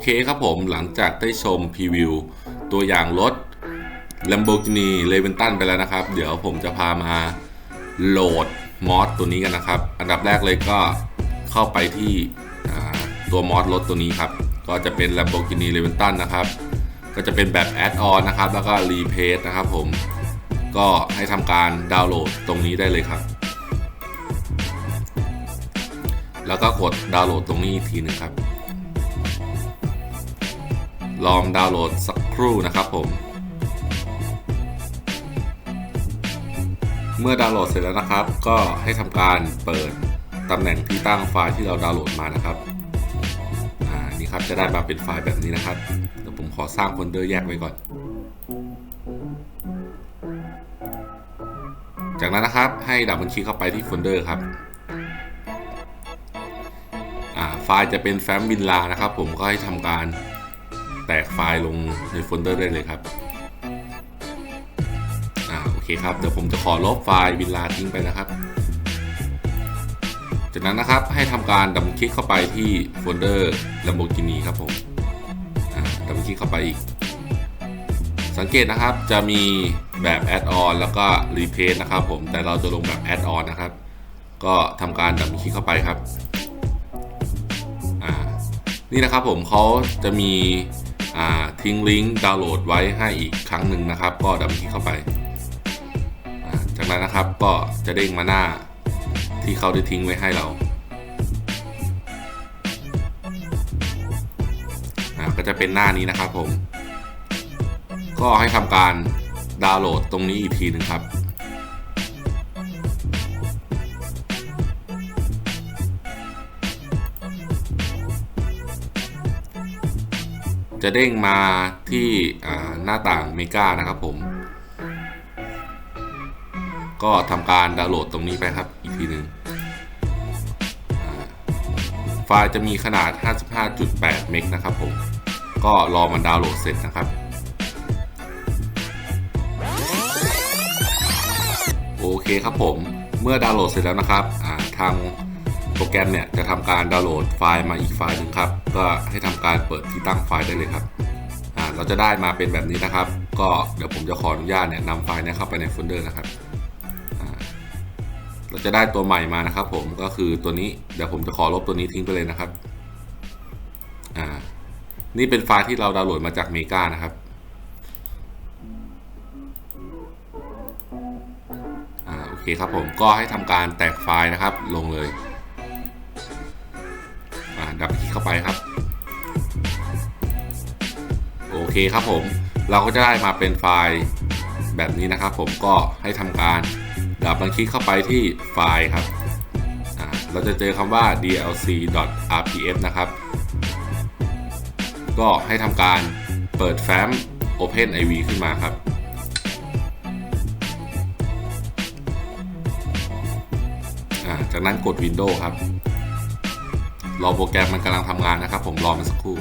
เคครับผมหลังจากได้ชมพรีวิวตัวอย่างรถ Lamborghini l e v e n t o n ไปแล้วนะครับ เดี๋ยวผมจะพามาโหลดมอสตัวนี้กันนะครับ อันดับแรกเลยก็เข้าไปที่ตัวมอสรถตัวนี้ครับ ก็จะเป็น Lamborghini l e v e n t o n นะครับ ก็จะเป็นแบบแอดออนนะครับ แล้วก็รีเพจนะครับผมก็ให้ทำการดาวน์โหลดตรงนี้ได้เลยครับ แล้วก็กดดาวน์โหลดตรงนี้อีกทีหนึงครับ ลองดาวน์โหลดสักครู่นะครับผม เมื่อดาวน์โหลดเสร็จแล้วนะครับ ก็ให้ทำการเปิดตำแหน่งที่ตั้งไฟล์ที่เราดาวน์โหลดมานะครับอ่านี่ครับจะได้มาเป็นไฟล์แบบนี้นะครับเดี๋ยวผมขอสร้างโฟลเดอร์แยกไว้ก่อน จากนั้นนะครับให้ดับบิลคลิกเข้าไปที่โฟลเดอร์ครับไฟล์จะเป็นแฟ้มวินลานะครับ ผมก็ให้ทำการ แตกไฟล์ลงในโฟลเดอร์ได้เลยครับอ่าโอเคครับเดี๋ยวผมจะขอลบไฟล์วินลาทิ้งไปนะครับ จากนั้นนะครับให้ทำการดับบิลคลิกเข้าไปที่โฟลเดอร์ Lamborghini ครับผมอ่าดับบิลคลิกเข้าไปอีก สังเกตนะครับจะมีแบบแอดออนแล้วก็รีเพ e นะครับผมแต่เราจะลงแบบแอดออนนะครับ ก็ทำการดับบิลคลิกเข้าไปครับอ่านี่นะครับผมเขาจะมี ทิ้งลิงก์ดาวน์โหลดไว้ให้อีกครั้งหนึ่งนะครับ ก็ดับคลิกเข้าไปาจากนั้นนะครับก็จะเด้งมาหน้าที่เขาได้ทิ้งไว้ให้เราาก็จะเป็นหน้านี้นะครับผม ก็ให้ทำการดาวน์โหลดตรงนี้อีกทีหนึ่งครับ จะเด้งมาที่หน้าต่างเมกานะครับผม ก็ทำการดาวน์โหลดตรงนี้ไปครับอีกทีหนึ่งอ่าไฟล์จะมีขนาด 55.8 เมกนะครับผม ก็รอมันดาวน์โหลดเสร็จนะครับ โอเคครับผม เมื่อดาวน์โหลดเสร็จแล้วนะครับทาง โปรแกรมเนี่ยจะทำการดาวน์โหลดไฟล์มาอีกไฟล์หนึงครับ ก็ให้ทำการเปิดที่ตั้งไฟล์ได้เลยครับอ่าเราจะได้มาเป็นแบบนี้นะครับ ก็เดี๋ยวผมจะขออนุญาตเนี่ยนำไฟล์นี้เข้าไปในโฟลเดอร์นะครับอ่าเราจะได้ตัวใหม่มานะครับ ผมก็คือตัวนี้เดี๋ยวผมจะขอลบตัวนี้ทิ้งไปเลยนะครับอ่านี่เป็นไฟล์ที่เราดาวน์โหลดมาจากเมกานะครับอ่าโอเคครับผมก็ให้ทำการแตกไฟล์นะครับลงเลย อ่าดับคลิกเข้าไปครับ โอเคครับผม เราก็จะได้มาเป็นไฟล์แบบนี้นะครับ ผมก็ให้ทำการดับคลิกเข้าไปที่ไฟล์ครับเราจะเจอคำว่า dlc.rpf นะครับ ก็ให้ทำการเปิดแฟ้ม Open IV ขึ้นมาครับ จากนั้นกด Windows ครับ รอโปรแกรมมันกำลังทำงานนะครับ ผมรอมันสักครู่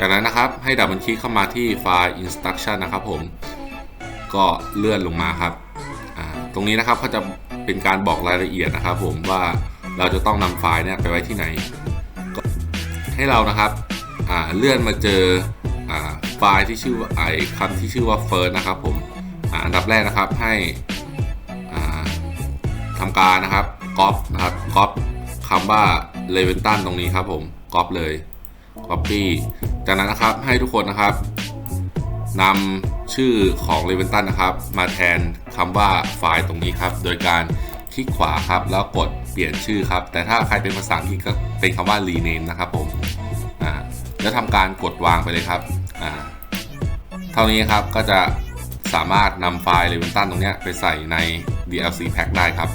จากนั้นนะครับให้ดับเบิลคลิกเข้ามาที่ไฟล์ instruction นะครับผมก็เลื่อนลงมาครับ ตรงนี้นะครับเขาจะเป็นการบอกรายละเอียดนะครับผมว่าเราจะต้องนำไฟล์เนี่ยไปไว้ที่ไหน ให้เรานะครับเลื่อนมาเจออไฟล์ที่ชื่อว่าไอคำที่ชื่อว่า first นะครับผมอ,อันดับแรกนะครับให้ทำการนะครับก๊อปนะครับก๊อปคำว่าเลเวนตันตรงนี้ครับผมก๊อปเลย Copy จากนั้นนะครับให้ทุกคนนะครับนำชื่อของเลเวนตันนะครับ มาแทนคำว่าไฟล์ตรงนี้ครับ โดยการคลิกขวาครับแล้วกดเปลี่ยนชื่อครับ แต่ถ้าใครเป็นภาษาอังกฤษก็เป็นคำว่า rename นะครับผมอ่าแล้วทำการกดวางไปเลยครับอ่าเท่านี้ครับก็จะสามารถนำไฟล์เลเวนตันตรงเนี้ยไปใส่ใน DLC pack ได้ครับ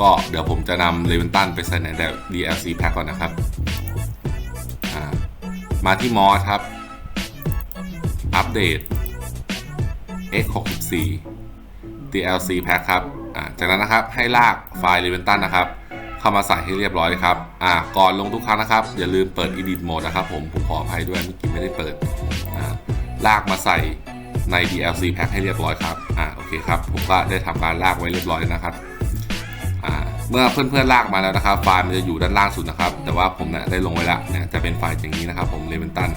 ก็เดี๋ยวผมจะนำเลเวนตันไปใส่ใน DLC pack ก่อนนะครับอ่ามาที่มอสครับ อัปเดต x64 DLC pack ครับอ่าจากนั้นนะครับให้ลากไฟล์ l e v e n t o n นะครับ เข้ามาใส่ให้เรียบร้อยครับอ่าก่อนลงทุกครั้งนะครับ อย่าลืมเปิด edit mode นะครับผมผมขออภัยด้วยเมื่อกี้ไม่ได้เปิดอ่าลากมาใส่ใน DLC pack ให้เรียบร้อยครับอ่าโอเคครับผมก็ได้ทำการลากไว้เรียบร้อยนะครับอ่าเมื่อเพื่อนๆลากมาแล้วนะครับไฟล์มันจะอยู่ด้านล่างสุดนะครับ แต่ว่าผมเนี่ยได้ลงไว้แล้วเนี่ยจะเป็นไฟล์อย่างนี้นะครับ ผมเลเวนตัน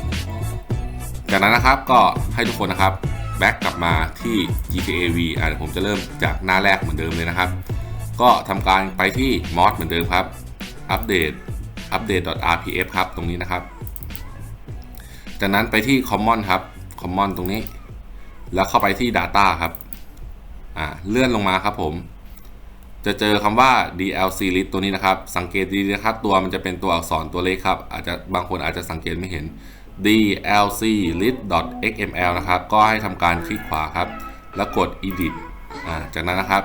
จากนั้นนะครับก็ให้ทุกคนนะครับแบ็กกลับมาที่ GTA V อ่าเดี๋ยวผมจะเริ่มจากหน้าแรกเหมือนเดิมเลยนะครับ ก็ทำการไปที่มอสเหมือนเดิมครับ อัปเดตอัปเดต .rpf ครับตรงนี้นะครับ จากนั้นไปที่ common ครับ common ตรงนี้ แล้วเข้าไปที่ data ครับอ่าเลื่อนลงมาครับผม จะเจอคำว่า DLC list ตัวนี้นะครับ สังเกตดีนะครับ ตัวมันจะเป็นตัวอักษรตัวเลขครับ อาจจะบางคนอาจจะสังเกตไม่เห็น DLC list xml นะครับ ก็ให้ทำการคลิกขวาครับ แล้วกด edit อ่าจากนั้นนะครับ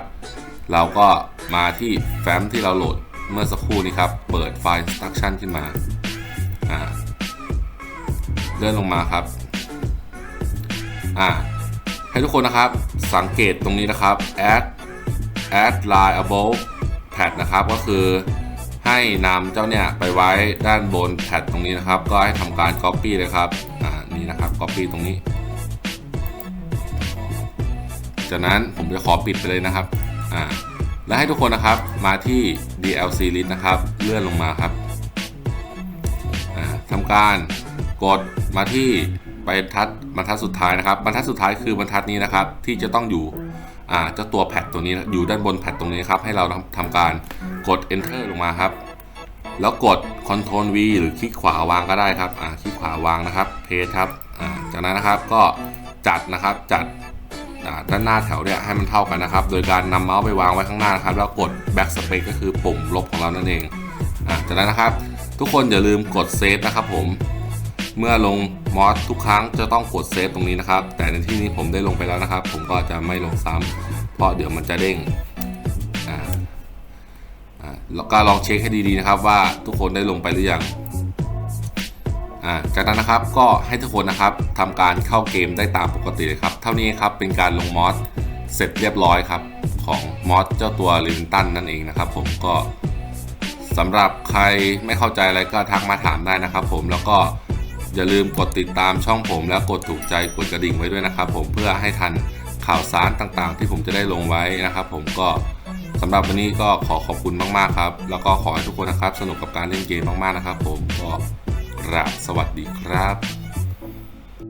เราก็มาที่แฟ้มที่เราโหลดเมื่อสักครู่นี้ครับ เปิดไฟล์ instruction ขึ้นมาเลื่อนลงมาครับอ่าให้ทุกคนนะครับสังเกตตรงนี้นะครับ add add line above pad นะครับก็คือให้นำเจ้าเนี่ยไปไว้ด้านบนแพดตรงนี้นะครับ ก็ให้ทำการ copy เลยครับอ่านี่นะครับ copy ตรงนี้ จากนั้นผมจะขอปิดไปเลยนะครับ อ่าและให้ทุกคนนะครับมาที่ DLC list นะครับ เลื่อนลงมาครับทำการกดมาที่ไปทัดบรรทัดสุดท้ายนะครับบรรทัดสุดท้ายคือบรรทัดนี้นะครับ ที่จะต้องอยู่เจ้าตัวแพดตัวนี้อยู่ด้านบนแพดตรงนี้ครับ ให้เราทำทำการกด enter ลงมาครับ แล้วกด Ctrl V หรือคลิกขวาวางก็ได้ครับคลิกขวาวางนะครับ paste ครับจากนั้นนะครับก็จัดนะครับจัด ด้านหน้าแถวเนี่ยให้มันเท่ากันนะครับ โดยการนำเมาส์ไปวางไว้ข้างหน้านะครับ แล้วกด backspace ก็คือปุ่มลบของเรานั่นเองอ่าจากนั้นนะครับ ทุกคนอย่าลืมกดเซฟนะครับผมเมื่อลงมอสทุกครั้งจะต้องกดเซฟตรงนี้นะครับ แต่ในที่นี้ผมได้ลงไปแล้วนะครับ ผมก็จะไม่ลงซ้ำเพราะเดี๋ยวมันจะเด้งอ่าอ่าแล้วก็ลองเช็คให้ดีๆนะครับว่าทุกคนได้ลงไปหรือยัง อ่าจากนั้นนะครับก็ให้ทุกคนนะครับทำการเข้าเกมได้ตามปกติเลยครับ เท่านี้ครับเป็นการลงมอสเสร็จเรียบร้อยครับ ของมอสเจ้าตัวลินตันนั่นเองนะครับ ผมก็สำหรับใครไม่เข้าใจอะไรก็ทักมาถามได้นะครับ ผมแล้วก็อย่าลืมกดติดตามช่องผมแล้วกดถูกใจกดกระดิ่งไว้ด้วยนะครับ ผมเพื่อให้ทันข่าวสารต่างๆ ที่ผมจะได้ลงไว้นะครับ ผมก็สำหรับวันนี้ก็ขอขอบคุณมากๆครับ แล้วก็ขอให้ทุกคนนะครับ สนุกกับการเล่นเกมมากๆนะครับ ผมก็ ราบสวัสดีครับ